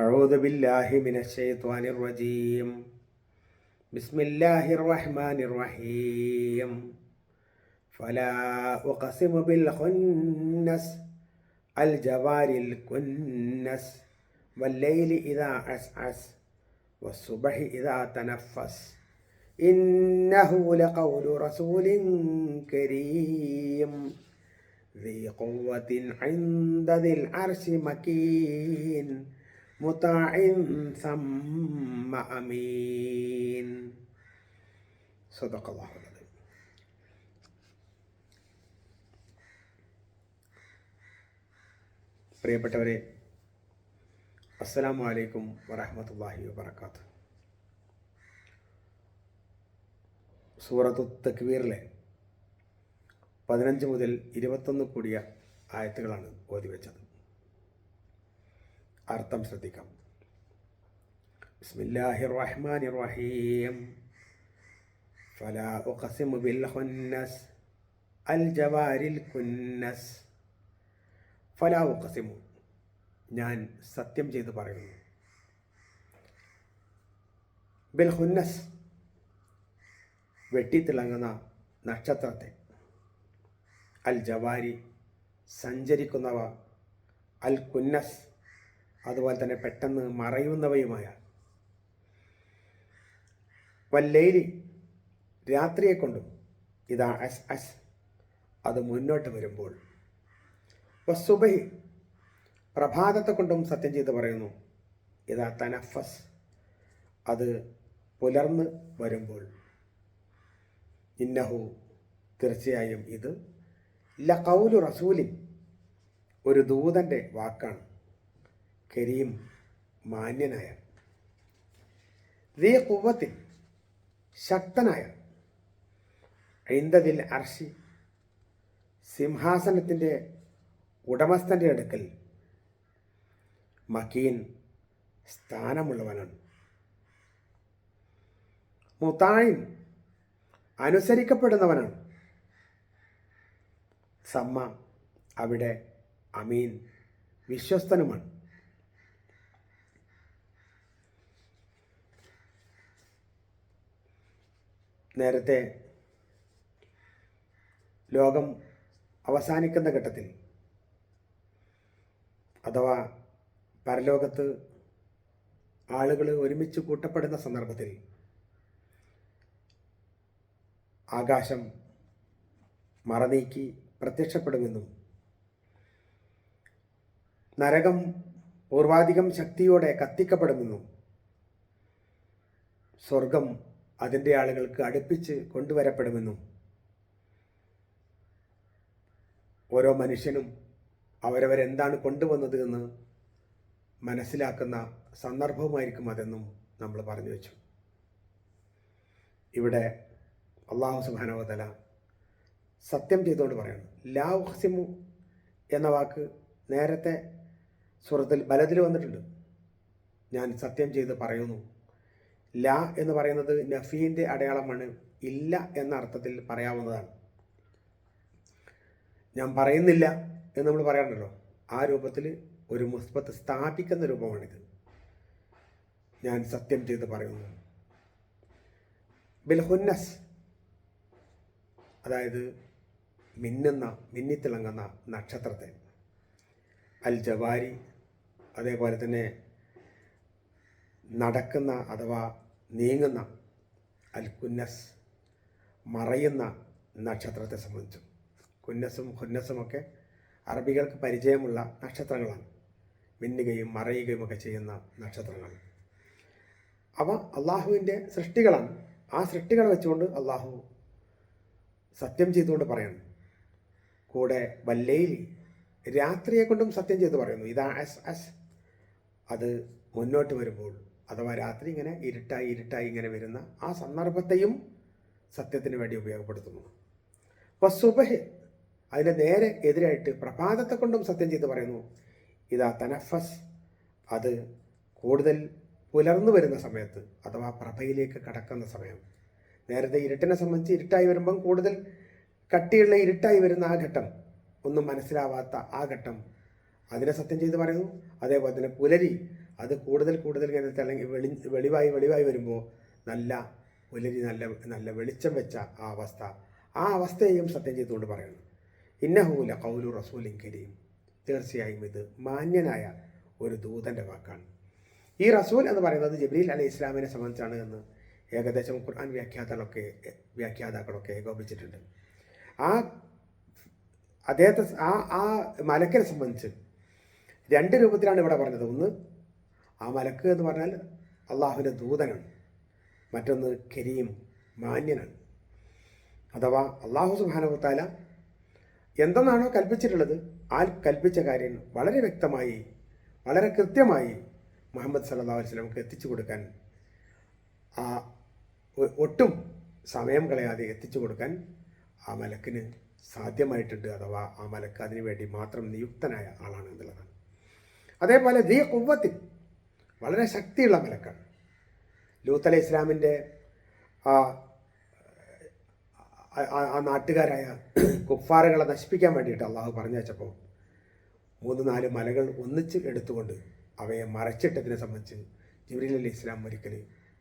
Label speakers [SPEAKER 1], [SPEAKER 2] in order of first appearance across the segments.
[SPEAKER 1] أعوذ بالله من الشيطان الرجيم. بسم الله الرحمن الرحيم. فلا أقسم بالخنس الجوار الكنس والليل إذا عسعس والصبح إذا تنفس. إنه لقول رسول كريم. ذي قوة عند ذي العرش مكين. مطاع ثم أمين صدق الله العظيم പ്രിയപ്പെട്ടവരെ അസ്സലാമു അലൈക്കും വറഹമത്തല്ലാഹി വബർക്കാത്തു സൂറത്തു തക്വീറിലെ പതിനഞ്ച് മുതൽ ഇരുപത്തൊന്ന് കൂടിയ ആയത്തുകളാണ് ഓതി വെച്ചത് അർത്ഥം ശ്രദ്ധിക്കാം. ബിസ്മില്ലാഹി റഹ്മാൻ റഹീം فلا أقسم بالخنس الجوار അൽ ജവാരിൽ أقسم ഞാൻ സത്യം ചെയ്ത് പറയുന്നു. ബിൽ ഹുന്നസ് വെട്ടിത്തിളങ്ങുന്ന നക്ഷത്രത്തെ അൽ ജവാരി സഞ്ചരിക്കുന്നവ അൽ കുന്നസ് അതുപോലെ തന്നെ പെട്ടെന്ന് മറയുന്നവയുമായ വല്ലേലി രാത്രിയെ കൊണ്ടും ഇതാ അസ് അസ് അത് മുന്നോട്ട് വരുമ്പോൾ വസ്സുബൈ പ്രഭാതത്തെ കൊണ്ടും സത്യം ചെയ്ത് പറയുന്നു. ഇതാ തനഫസ് അത് പുലർന്ന് വരുമ്പോൾ ഇന്നഹു തീർച്ചയായും ഇത് ല കൗലു റസൂലിൻ ഒരു ദൂതന്റെ വാക്കാണ്. കരീം മാന്യനായ. ദീ കുവത്തിൽ ശക്തനായ. ഐന്തതിൽ അർഷി സിംഹാസനത്തിന്റെ ഉടമസ്ഥന്റെ അടുക്കൽ മക്കീൻ സ്ഥാനമുള്ളവനാണ്. മുത്താഴിൻ അനുസരിക്കപ്പെടുന്നവനാണ്. സമ്മ അവിടെ അമീൻ വിശ്വസ്തനുമാണ്. നേരത്തെ ലോകം അവസാനിക്കുന്ന ഘട്ടത്തിൽ അഥവാ പരലോകത്ത് ആളുകൾ ഒരുമിച്ച് കൂട്ടപ്പെടുന്ന സന്ദർഭത്തിൽ ആകാശം മറനീക്കി പ്രത്യക്ഷപ്പെടുമെന്നും നരകം പൂർവാധികം ശക്തിയോടെ കത്തിക്കപ്പെടുമെന്നും സ്വർഗം അതിന്റെ ആളുകൾക്ക് അടുപ്പിച്ച് കൊണ്ടുവരപ്പെടുമെന്നും ഓരോ മനുഷ്യനും അവരവരെന്താണ് കൊണ്ടുവന്നത് എന്ന് മനസ്സിലാക്കുന്ന സന്ദർഭവുമായിരിക്കും അതെന്നും നമ്മൾ പറഞ്ഞു വെച്ചു. ഇവിടെ അള്ളാഹു സുബാനവതല സത്യം ചെയ്തുകൊണ്ട് പറയുന്നു ലാ ഉഹസിമു എന്ന വാക്ക് നേരത്തെ സുഹൃത്തിൽ ബലത്തിൽ വന്നിട്ടുണ്ട്. ഞാൻ സത്യം ചെയ്ത് പറയുന്നു. ലാ എന്ന് പറയുന്നത് നഫീന്റെ അടയാളമാണ് ഇല്ല എന്ന അർത്ഥത്തിൽ പറയാവുന്നതാണ്. ഞാൻ പറയുന്നില്ല എന്ന് നമ്മൾ പറയാറുണ്ടല്ലോ. ആ രൂപത്തിൽ ഒരു മുസ്ബത്ത് സ്ഥാപിക്കുന്ന രൂപമാണിത്. ഞാൻ സത്യം ചെയ്ത് പറയുന്നു. ബിൽഹുന്നസ് അതായത് മിന്നുന്ന മിന്നിത്തിളങ്ങുന്ന നക്ഷത്രത്തെ. അൽ ജവാരി അതേപോലെ തന്നെ നടക്കുന്ന അഥവാ നീങ്ങുന്ന അൽ കുന്നസ് മറയുന്ന നക്ഷത്രത്തെ സംബന്ധിച്ചു. കുന്നസും കുന്നസുമൊക്കെ അറബികൾക്ക് പരിചയമുള്ള നക്ഷത്രങ്ങളാണ്. മിന്നുകയും മറയുകയും ഒക്കെ ചെയ്യുന്ന നക്ഷത്രങ്ങൾ. അവ അള്ളാഹുവിന്റെ സൃഷ്ടികളാണ്. ആ സൃഷ്ടികളെ വെച്ചുകൊണ്ട് അള്ളാഹു സത്യം ചെയ്തുകൊണ്ട് പറയുന്നു. കൂടെ വല്ലയിൽ രാത്രിയെ കൊണ്ടും സത്യം ചെയ്ത് പറയുന്നു. ഇതാ അസ് അസ് അത് മുന്നോട്ട് വരുമ്പോൾ അഥവാ രാത്രി ഇങ്ങനെ ഇരുട്ടായി ഇരുട്ടായി ഇങ്ങനെ വരുന്ന ആ സന്ദർഭത്തെയും സത്യത്തിന് വേണ്ടി ഉപയോഗപ്പെടുത്തുന്നു. അപ്പോൾ സുബഹ് അതിന് നേരെ എതിരായിട്ട് പ്രഭാതത്തെ കൊണ്ടും സത്യം ചെയ്ത് പറയുന്നു. ഇതാ തനഫസ് അത് കൂടുതൽ പുലർന്നു വരുന്ന സമയത്ത് അഥവാ പ്രഭയിലേക്ക് കടക്കുന്ന സമയം. നേരത്തെ ഇരുട്ടിനെ സംബന്ധിച്ച് ഇരുട്ടായി വരുമ്പം കൂടുതൽ കട്ടിയുള്ള ഇരുട്ടായി വരുന്ന ആ ഘട്ടം ഒന്നും മനസ്സിലാവാത്ത ആ ഘട്ടം അതിനെ സത്യം ചെയ്ത് പറയുന്നു. അതേപോലെ തന്നെ പുലരി അത് കൂടുതൽ കൂടുതൽ ഇങ്ങനെ തിളങ്ങി വെളി വെളിവായി വെളിവായി വരുമ്പോൾ നല്ല പുലരി നല്ല നല്ല വെളിച്ചം വെച്ച ആ അവസ്ഥ. ആ അവസ്ഥയെയും സത്യം ചെയ്തുകൊണ്ട് പറയുന്നു ഇന്നഹൂല കൗലു റസൂലിൻ കരീം. തീർച്ചയായും ഇത് മാന്യനായ ഒരു ദൂതന്റെ വാക്കാണ്. ഈ റസൂൽ എന്ന് പറയുന്നത് ജബ്രീൽ അലി ഇസ്ലാമിനെ സംബന്ധിച്ചാണ് എന്ന് ഏകദേശം ഖുർആൻ വ്യാഖ്യാതാക്കളൊക്കെ വ്യാഖ്യാതാക്കളൊക്കെ ഏകോപിച്ചിട്ടുണ്ട് ആ അദ്ദേഹത്തെ ആ ആ മലക്കിനെ സംബന്ധിച്ച് രണ്ട് രൂപത്തിലാണ് ഇവിടെ പറഞ്ഞത്. ഒന്ന് ആ മലക്ക് എന്ന് പറഞ്ഞാൽ അള്ളാഹുവിന്റെ ദൂതനാണ്. മറ്റൊന്ന് കരീം മാന്യനാണ്. അഥവാ അള്ളാഹു സുബാനുത്താല എന്തെന്നാണോ കൽപ്പിച്ചിട്ടുള്ളത് ആ കൽപ്പിച്ച കാര്യം വളരെ വ്യക്തമായി വളരെ കൃത്യമായി മുഹമ്മദ് സല്ലാ വസ്ലമക്ക് എത്തിച്ചു കൊടുക്കാൻ ആ ഒട്ടും സമയം കളയാതെ എത്തിച്ചു കൊടുക്കാൻ ആ മലക്കിന് സാധ്യമായിട്ടുണ്ട്. അഥവാ ആ മലക്ക് അതിനു വേണ്ടി മാത്രം നിയുക്തനായ ആളാണ് എന്നുള്ളതാണ്. അതേപോലെ ദീ കുവ്വത്തിൽ വളരെ ശക്തിയുള്ള മലക്കാണ് ലൂത്ത് അലൈഹി ഇസ്ലാമിന്റെ ആ ആ- നാട്ടുകാരായ കുഫാറുകളെ നശിപ്പിക്കാൻ വേണ്ടിയിട്ട് അള്ളാഹു പറഞ്ഞു വെച്ചപ്പോൾ മൂന്ന് നാല് മലകൾ ഒന്നിച്ച് എടുത്തുകൊണ്ട് അവയെ മറച്ചിട്ടതിനെ സംബന്ധിച്ച് ജിബ്രീൽ അലി ഇസ്ലാം ഒരിക്കൽ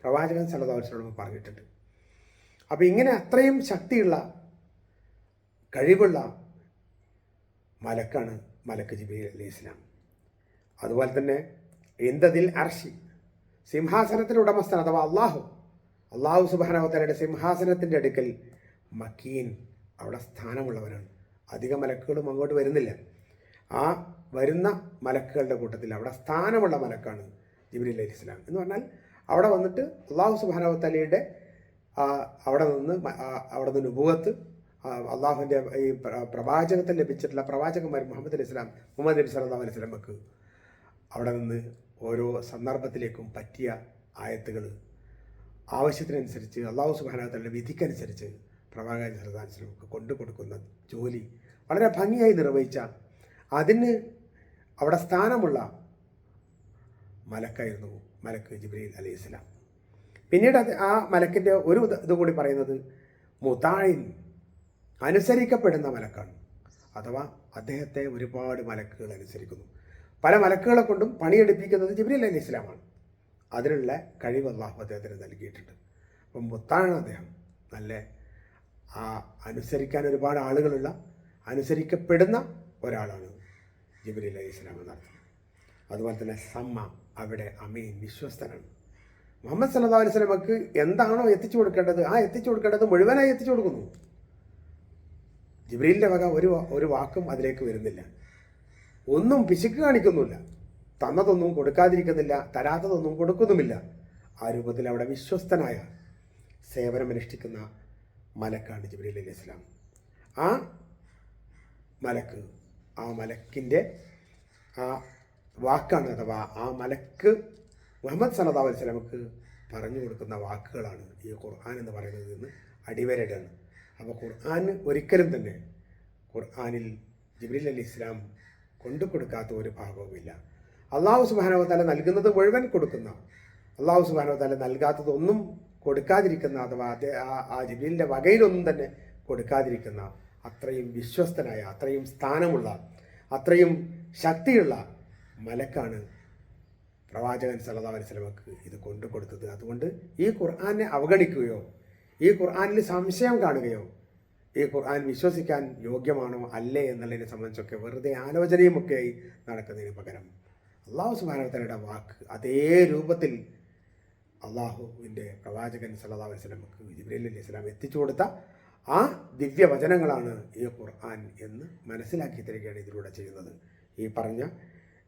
[SPEAKER 1] പ്രവാചകൻ സലതാവശ്യം പറഞ്ഞിട്ടുണ്ട്. അപ്പോൾ ഇങ്ങനെ അത്രയും ശക്തിയുള്ള കഴിവുള്ള മലക്കാണ് മലക്ക് ജിബ്രീൽ അലി ഇസ്ലാം. അതുപോലെ തന്നെ ഇന്ദതിൽ അർഷി സിംഹാസനത്തിന്റെ ഉടമസ്ഥൻ അഥവാ അള്ളാഹു. അള്ളാഹു സുബാനവത്തലയുടെ സിംഹാസനത്തിന്റെ അടുക്കൽ മക്കീൻ അവിടെ സ്ഥാനമുള്ളവനാണ്. അധിക മലക്കുകളും അങ്ങോട്ട് വരുന്നില്ല. ആ വരുന്ന മലക്കുകളുടെ കൂട്ടത്തിൽ അവിടെ സ്ഥാനമുള്ള മലക്കാണ് ജിബ്രീൽ അലി ഇസ്ലാം എന്ന് പറഞ്ഞാൽ അവിടെ വന്നിട്ട് അള്ളാഹു സുബാനവത്തലയുടെ അവിടെ നിന്ന് അവിടെ നിന്ന് ഉപത്ത് അള്ളാഹുവിന്റെ ഈ പ്ര- പ്രവാചകത്തിൽ ലഭിച്ചിട്ടുള്ള പ്രവാചകന്മാർ മുഹമ്മദ് അലി ഇസ്ലാം മുഹമ്മദ് നബി സല്ലാ അലൈഹി സ്വലമക്ക് അവിടെ നിന്ന് ഓരോ സന്ദർഭത്തിലേക്കും പറ്റിയ ആയത്തുകൾ. ആവശ്യത്തിനനുസരിച്ച് അള്ളാഹു സുബാനത്തയുടെ വിധിക്കനുസരിച്ച് പ്രവാചകൻ സലതാൻസിലേക്ക് കൊണ്ടു കൊടുക്കുന്ന ജോലി വളരെ ഭംഗിയായി നിർവഹിച്ച അതിന് അവിടെ സ്ഥാനമുള്ള മലക്കായിരുന്നു മലക്ക് ജിബ്രീൽ അലി ഇസ്ലാം പിന്നീട് അത് ആ മലക്കിന്റെ ഒരു ഇത് ഇത് കൂടി പറയുന്നത് മുതാഴിൻ അനുസരിക്കപ്പെടുന്ന മലക്കാണ്. അഥവാ അദ്ദേഹത്തെ ഒരുപാട് മലക്കുകൾ അനുസരിക്കുന്നു. പല മലക്കുകളെ കൊണ്ടും പണിയെടുപ്പിക്കുന്നത് ജിബ്രീൽ അലി ഇസ്ലാമാണ് അതിനുള്ള കഴിവ് അള്ളാഹു അദ്ദേഹത്തിന് നൽകിയിട്ടുണ്ട്. അപ്പം മുത്താണ് അദ്ദേഹം. നല്ല ആ അനുസരിക്കാൻ ഒരുപാട് ആളുകളുള്ള അനുസരിക്കപ്പെടുന്ന ഒരാളാണ് ജിബ്രീൽ അലി ഇസ്ലാം എന്നർത്ഥം അതുപോലെ തന്നെ സമ്മ അവിടെ അമീൻ വിശ്വസ്തനാണ്. മുഹമ്മദ് സല്ലാ അലൈഹി സ്വലമക്ക് എന്താണോ എത്തിച്ചു കൊടുക്കേണ്ടത് ആ എത്തിച്ചു കൊടുക്കേണ്ടത് മുഴുവനായി എത്തിച്ചു കൊടുക്കുന്നു. ജിബ്രീലിന്റെ വക ഒരു ഒരു വാക്കും അതിലേക്ക് വരുന്നില്ല. ഒന്നും പിശുക്ക് കാണിക്കുന്നില്ല. തന്നതൊന്നും കൊടുക്കാതിരിക്കുന്നില്ല തരാത്തതൊന്നും കൊടുക്കുന്നുമില്ല. ആ രൂപത്തിൽ അവിടെ വിശ്വസ്തനായ സേവനമനുഷ്ഠിക്കുന്ന മലക്കാണ് ജിബ്രീൽ അലി ഇസ്ലാം ആ മലക്ക് ആ മലക്കിന്റെ ആ വാക്കാണ് അഥവാ ആ മലക്ക് മുഹമ്മദ് സല്ലല്ലാഹു അലൈഹി വസല്ലമക്ക് പറഞ്ഞു കൊടുക്കുന്ന വാക്കുകളാണ് ഈ ഖുർആൻ എന്ന് പറയുന്നത് എന്ന് അടിവരയിടാണ് അപ്പോൾ ഖുർആൻ ഒരിക്കലും തന്നെ ഖുർആനിൽ ജിബ്രീൽ അലി ഇസ്ലാം കൊണ്ടു കൊടുക്കാത്ത ഒരു ഭാഗവുമില്ല അള്ളാഹു സുബാനവത്താല നൽകുന്നത് മുഴുവൻ കൊടുക്കുന്ന അള്ളാഹു സുബാനവത്താല നൽകാത്തതൊന്നും കൊടുക്കാതിരിക്കുന്ന അഥവാ ആ ജിബ്രീലിന്റെ വകയിലൊന്നും തന്നെ കൊടുക്കാതിരിക്കുന്ന അത്രയും വിശ്വസ്തനായ അത്രയും സ്ഥാനമുള്ള അത്രയും ശക്തിയുള്ള മലക്കാണ് പ്രവാചകൻ സലതാ അലൈഹി വസല്ലമക്ക് ഇത് കൊണ്ടു കൊടുത്തത്. അതുകൊണ്ട് ഈ ഖുർആാനെ അവഗണിക്കുകയോ ഈ ഖുർആനിൽ സംശയം കാണുകയോ ഈ ഖുർആൻ വിശ്വസിക്കാൻ യോഗ്യമാണോ അല്ലേ എന്നുള്ളതിനെ സംബന്ധിച്ചൊക്കെ വെറുതെ ആലോചനയുമൊക്കെയായി നടക്കുന്നതിന് പകരം അള്ളാഹു സുബാനത്തലയുടെ വാക്ക് അതേ രൂപത്തിൽ അള്ളാഹുവിന്റെ പ്രവാചകൻ സല്ലല്ലാഹു അലൈഹി വസല്ലമക്ക് ജിബ്രീൽ അലൈഹി സ്വലാം എത്തിച്ചു കൊടുത്ത ആ ദിവ്യവചനങ്ങളാണ് ഈ ഖുർആൻ എന്ന് മനസ്സിലാക്കി തരികയാണ് ഇതിലൂടെ ചെയ്യുന്നത്. ഈ പറഞ്ഞ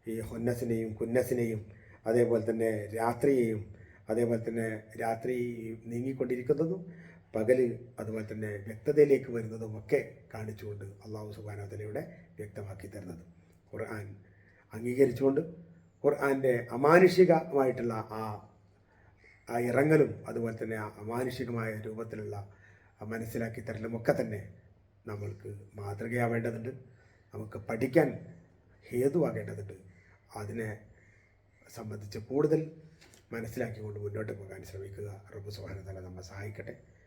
[SPEAKER 1] ഈ ഹൊന്നസിനെയും കുന്നസിനെയും അതേപോലെ തന്നെ രാത്രിയെയും അതേപോലെ തന്നെ രാത്രി നീങ്ങിക്കൊണ്ടിരിക്കുന്നതും പകൽ അതുപോലെ തന്നെ വ്യക്തതയിലേക്ക് വരുന്നതും ഒക്കെ കാണിച്ചുകൊണ്ട് അള്ളാഹു സുബാനോദലയുടെ വ്യക്തമാക്കി തരുന്നത്. ഖുർആൻ അംഗീകരിച്ചുകൊണ്ട് ഖുർആന്റെ അമാനുഷികമായിട്ടുള്ള ആ ആ ഇറങ്ങലും അതുപോലെ തന്നെ ആ അമാനുഷികമായ രൂപത്തിലുള്ള മനസ്സിലാക്കി തരലും ഒക്കെ തന്നെ നമ്മൾക്ക് മാതൃകയാവേണ്ടതുണ്ട്. നമുക്ക് പഠിക്കാൻ ഹേതുവാകേണ്ടതുണ്ട്. അതിനെ സംബന്ധിച്ച് കൂടുതൽ മനസ്സിലാക്കിക്കൊണ്ട് മുന്നോട്ട് പോകാൻ ശ്രമിക്കുക. റബ്ബു സുബാനതല നമ്മെ സഹായിക്കട്ടെ.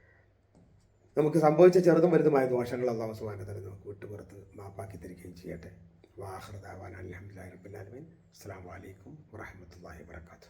[SPEAKER 1] നമുക്ക് സംഭവിച്ച ചെറുതും വലുതുമായ ദോഷങ്ങൾ അള്ളാഹു സുബാനതല നമുക്ക് വിട്ടുപുറത്ത് മാപ്പാക്കി തരികയും ചെയ്യട്ടെ. വാഹൃദാവാൻ അലഹമുല്ലാ റബ്ബുലാലമീൻ അസ്സാം വലൈക്കും വാഹമത്തല്ലാഹി വബർക്കാത്തു